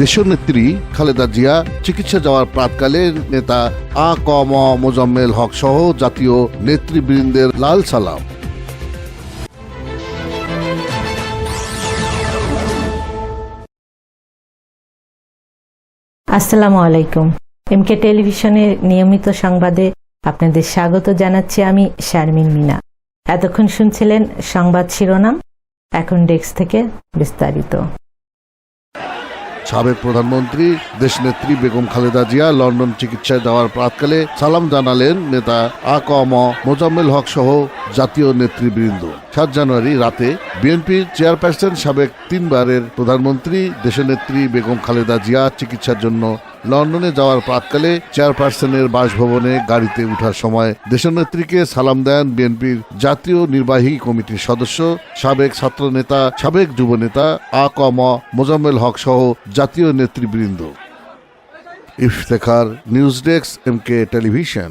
দেশনেত্রী খালেদা জিয়া চিকিৎসা যাওয়ার প্রাতকালে নেতা আ ক ম মোজাম্মেল হক সহ জাতীয় নেতৃবৃন্দের লাল সালাম। আসসালামু আলাইকুম। এমকে টেলিভিশনের নিয়মিত সংবাদে আপনাদের স্বাগত জানাচ্ছি আমি শারমিন মিনা। এতক্ষণ শুনছিলেন সংবাদ শিরোনাম, এখন ডেস্ক থেকে বিস্তারিত। সাবেক প্রধানমন্ত্রী, দেশনেত্রী বেগম খালেদা জিয়া লন্ডন চিকিৎসায় যাওয়ার প্রাতকালে সালাম জানালেন নেতা আ ক ম মোজাম্মেল হক সহ জাতীয় নেতৃবৃন্দ। সাত জানুয়ারি রাতে বিএনপির চেয়ারপারসন সাবেক তিনবারের প্রধানমন্ত্রী দেশনেত্রী বেগম খালেদা জিয়া চিকিৎসার জন্য লন্ডনে যাওয়ার প্রাতকালে চেয়ারপারসনের বাসভবনে গাড়িতে ওঠার সময় দেশনেত্রীকে সালাম দেন বিএনপির জাতীয় নির্বাহী কমিটির সদস্য, সাবেক ছাত্রনেতা, সাবেক যুবনেতা আ ক ম মোজাম্মেল হক সহ জাতীয় নেতৃবৃন্দ। Iftekhar news desk M K television.